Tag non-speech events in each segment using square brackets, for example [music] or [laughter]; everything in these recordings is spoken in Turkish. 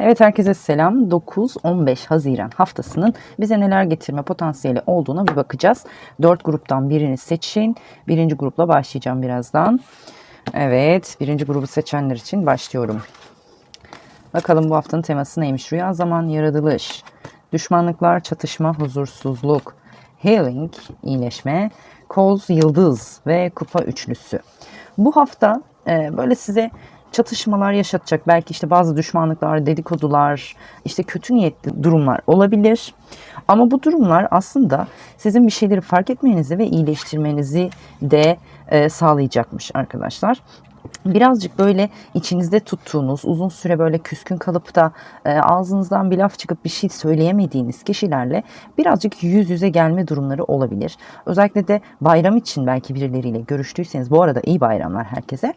Evet herkese selam. 9-15 Haziran haftasının bize neler getirme potansiyeli olduğuna bir bakacağız. 4 gruptan birini seçin. Birinci grupla başlayacağım birazdan. Evet birinci grubu seçenler için başlıyorum. Bakalım bu haftanın teması neymiş? Rüya zaman, yaratılış, düşmanlıklar, çatışma, huzursuzluk, healing, iyileşme, koz, yıldız ve kupa üçlüsü. Bu hafta e, böyle size çatışmalar yaşatacak. Belki işte bazı düşmanlıklar, dedikodular, işte kötü niyetli durumlar olabilir. Ama bu durumlar aslında sizin bir şeyleri fark etmenizi ve iyileştirmenizi de e, sağlayacakmış arkadaşlar birazcık böyle içinizde tuttuğunuz, uzun süre böyle küskün kalıp da e, ağzınızdan bir laf çıkıp bir şey söyleyemediğiniz kişilerle birazcık yüz yüze gelme durumları olabilir. Özellikle de bayram için belki birileriyle görüştüyseniz, bu arada iyi bayramlar herkese.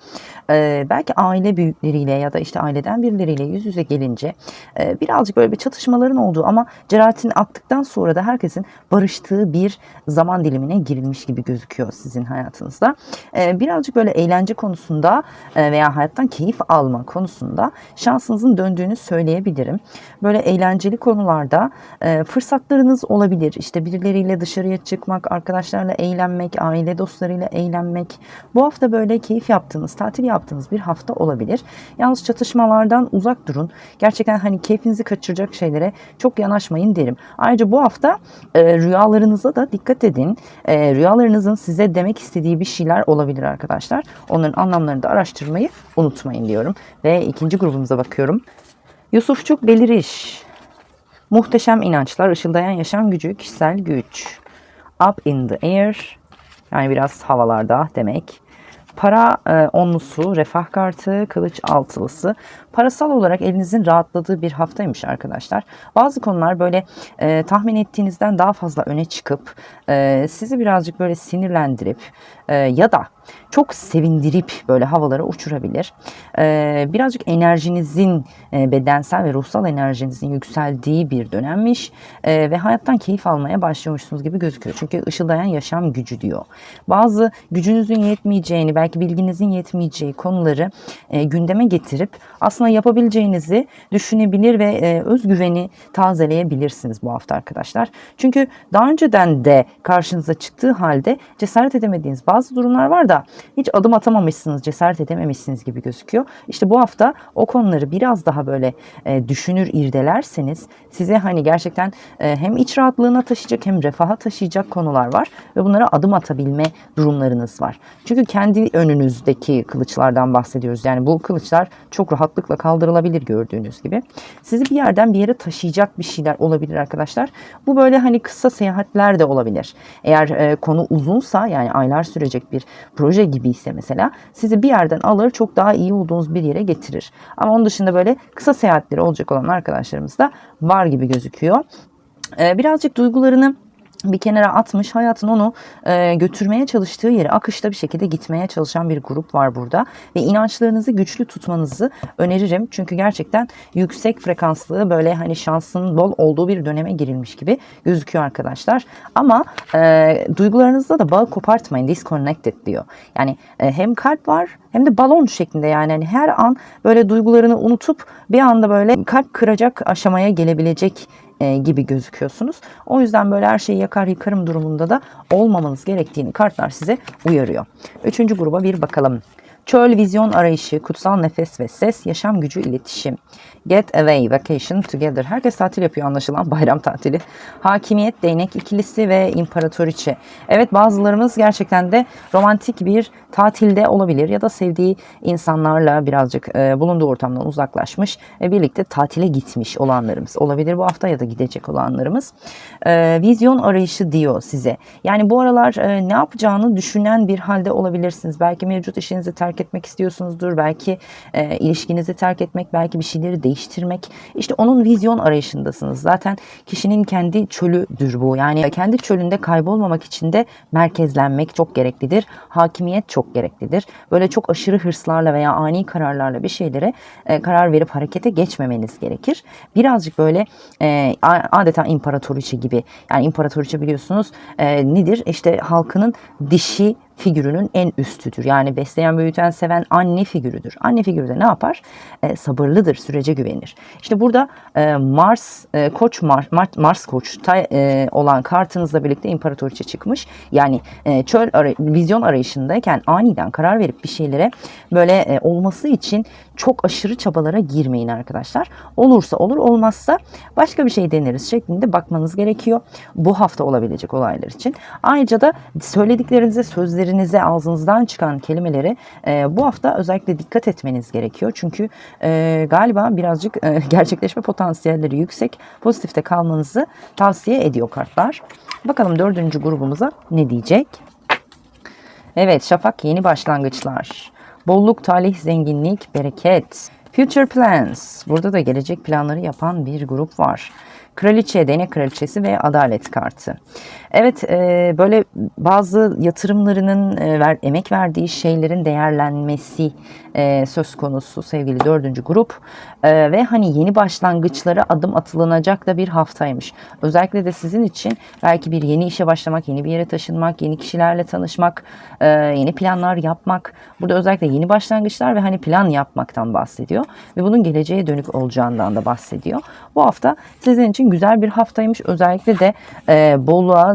E, belki aile büyükleriyle ya da işte aileden birileriyle yüz yüze gelince e, birazcık böyle bir çatışmaların olduğu ama cerahatin attıktan sonra da herkesin barıştığı bir zaman dilimine girilmiş gibi gözüküyor sizin hayatınızda. E, birazcık böyle eğlence konusunda e, veya hayattan keyif alma konusunda şansınızın döndüğünü söyleyebilirim. Böyle eğlenceli konularda e, fırsatlarınız olabilir. İşte birileriyle dışarıya çıkmak, arkadaşlarla eğlenmek, aile dostlarıyla eğlenmek. Bu hafta böyle keyif yaptığınız, tatil yaptığınız bir hafta olabilir. Yalnız çatışmalardan uzak durun. Gerçekten hani keyfinizi kaçıracak şeylere çok yanaşmayın derim. Ayrıca bu hafta e, rüyalarınıza da dikkat edin. E, rüyalarınızın size demek istediği bir şeyler olabilir arkadaşlar. Onların anlamlarını da araştırmayı unutmayın diyorum. Ve ikinci grubumuza bakıyorum. Yusufçuk Beliriş. Muhteşem inançlar, ışıldayan yaşam gücü, kişisel güç. Up in the air. Yani biraz havalarda demek. Para e, onlusu, refah kartı, kılıç altılısı. Parasal olarak elinizin rahatladığı bir haftaymış arkadaşlar. Bazı konular böyle e, tahmin ettiğinizden daha fazla öne çıkıp e, sizi birazcık böyle sinirlendirip e, ya da çok sevindirip böyle havalara uçurabilir. E, birazcık enerjinizin e, bedensel ve ruhsal enerjinizin yükseldiği bir dönemmiş e, ve hayattan keyif almaya başlıyormuşsunuz gibi gözüküyor. Çünkü ışıldayan yaşam gücü diyor. Bazı gücünüzün yetmeyeceğini, belki bilginizin yetmeyeceği konuları e, gündeme getirip aslında yapabileceğinizi düşünebilir ve e, özgüveni tazeleyebilirsiniz bu hafta arkadaşlar. Çünkü daha önceden de karşınıza çıktığı halde cesaret edemediğiniz bazı durumlar var da hiç adım atamamışsınız, cesaret edememişsiniz gibi gözüküyor. İşte bu hafta o konuları biraz daha böyle e, düşünür irdelerseniz size hani gerçekten e, hem iç rahatlığına taşıyacak hem refaha taşıyacak konular var ve bunlara adım atabilme durumlarınız var. Çünkü kendi önünüzdeki kılıçlardan bahsediyoruz. Yani bu kılıçlar çok rahatlıkla kaldırılabilir gördüğünüz gibi. Sizi bir yerden bir yere taşıyacak bir şeyler olabilir arkadaşlar. Bu böyle hani kısa seyahatler de olabilir. Eğer e, konu uzunsa yani aylar sürecek bir proje gibi ise mesela sizi bir yerden alır çok daha iyi olduğunuz bir yere getirir. Ama onun dışında böyle kısa seyahatleri olacak olan arkadaşlarımız da var gibi gözüküyor. E, birazcık duygularını bir kenara atmış. Hayatın onu e, götürmeye çalıştığı yere akışta bir şekilde gitmeye çalışan bir grup var burada. Ve inançlarınızı güçlü tutmanızı öneririm. Çünkü gerçekten yüksek frekanslı böyle hani şansın bol olduğu bir döneme girilmiş gibi gözüküyor arkadaşlar. Ama e, duygularınızda da bağı kopartmayın disconnected diyor. Yani e, hem kalp var hem de balon şeklinde yani. Hani her an böyle duygularını unutup bir anda böyle kalp kıracak aşamaya gelebilecek e, gibi gözüküyorsunuz. O yüzden böyle her şeyi yakar yıkarım durumunda da olmamanız gerektiğini kartlar size uyarıyor. Üçüncü gruba bir bakalım. Çöl, vizyon arayışı, kutsal nefes ve ses, yaşam gücü, iletişim. Get away, vacation together. Herkes tatil yapıyor anlaşılan bayram tatili. Hakimiyet, değnek ikilisi ve imparatoriçe. Evet bazılarımız gerçekten de romantik bir tatilde olabilir ya da sevdiği insanlarla birazcık e, bulunduğu ortamdan uzaklaşmış ve birlikte tatile gitmiş olanlarımız olabilir bu hafta ya da gidecek olanlarımız. E, vizyon arayışı diyor size. Yani bu aralar e, ne yapacağını düşünen bir halde olabilirsiniz. Belki mevcut işinizi terk etmek istiyorsunuzdur. Belki e, ilişkinizi terk etmek, belki bir şeyleri değiştirmek. İşte onun vizyon arayışındasınız. Zaten kişinin kendi çölüdür bu. Yani kendi çölünde kaybolmamak için de merkezlenmek çok gereklidir. Hakimiyet çok gereklidir. Böyle çok aşırı hırslarla veya ani kararlarla bir şeylere e, karar verip harekete geçmemeniz gerekir. Birazcık böyle e, adeta imparatoriçe gibi. Yani imparatoriçe biliyorsunuz e, nedir? İşte halkının dişi figürünün en üstüdür. Yani besleyen, büyüten, seven anne figürüdür. Anne figürü de ne yapar? E, sabırlıdır, sürece güvenir. İşte burada e, Mars, e, Koç Mars, Mars, Mars Koç'ta e, olan kartınızla birlikte İmparatoriçe çıkmış. Yani e, çöl aray- vizyon arayışındayken aniden karar verip bir şeylere böyle e, olması için çok aşırı çabalara girmeyin arkadaşlar. Olursa olur, olmazsa başka bir şey deneriz şeklinde bakmanız gerekiyor. Bu hafta olabilecek olaylar için. Ayrıca da söylediklerinize, sözlerinize, ağzınızdan çıkan kelimeleri e, bu hafta özellikle dikkat etmeniz gerekiyor. Çünkü e, galiba birazcık e, [laughs] gerçekleşme potansiyelleri yüksek. Pozitifte kalmanızı tavsiye ediyor kartlar. Bakalım dördüncü grubumuza ne diyecek? Evet Şafak yeni başlangıçlar. Bolluk, talih, zenginlik, bereket. Future plans. Burada da gelecek planları yapan bir grup var. Kraliçe, değnek kraliçesi ve adalet kartı. Evet e, böyle bazı yatırımlarının e, emek verdiği şeylerin değerlenmesi e, söz konusu sevgili dördüncü grup. E, ve hani yeni başlangıçlara adım atılınacak da bir haftaymış. Özellikle de sizin için belki bir yeni işe başlamak, yeni bir yere taşınmak, yeni kişilerle tanışmak, yeni planlar yapmak. Burada özellikle yeni başlangıçlar ve hani plan yapmaktan bahsediyor. Ve bunun geleceğe dönük olacağından da bahsediyor. Bu hafta sizin için güzel bir haftaymış. Özellikle de e,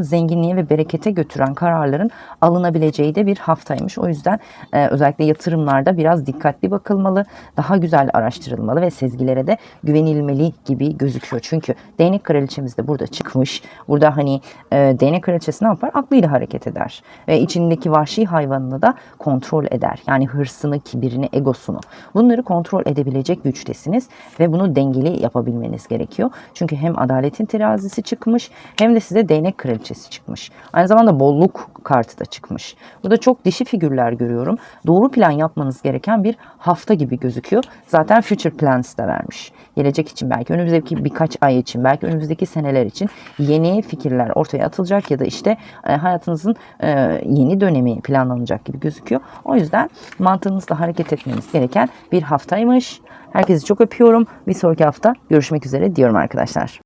zenginliğe ve berekete götüren kararların alınabileceği de bir haftaymış. O yüzden e, özellikle yatırımlarda biraz dikkatli bakılmalı, daha güzel araştırılmalı ve sezgilere de güvenilmeli gibi gözüküyor. Çünkü değnek kraliçemiz de burada çıkmış. Burada hani e, değnek kraliçesi ne yapar? Aklıyla hareket eder. Ve içindeki vahşi hayvanını da kontrol eder. Yani hırsını, kibirini, egosunu. Bunları kontrol edebilecek güçtesiniz ve bunu dengeli yapabilmeniz gerekiyor. Çünkü hem adaletin terazisi çıkmış hem de size değnek kraliçesi çıkmış. Aynı zamanda bolluk kartı da çıkmış. Burada çok dişi figürler görüyorum. Doğru plan yapmanız gereken bir hafta gibi gözüküyor. Zaten future plans da vermiş. Gelecek için belki önümüzdeki birkaç ay için belki önümüzdeki seneler için yeni fikirler ortaya atılacak ya da işte e, hayatınızın e, yeni dönemi planlanacak gibi gözüküyor. O yüzden mantığınızla hareket etmeniz gereken bir haftaymış. Herkesi çok öpüyorum. Bir sonraki hafta görüşmek üzere diyorum arkadaşlar.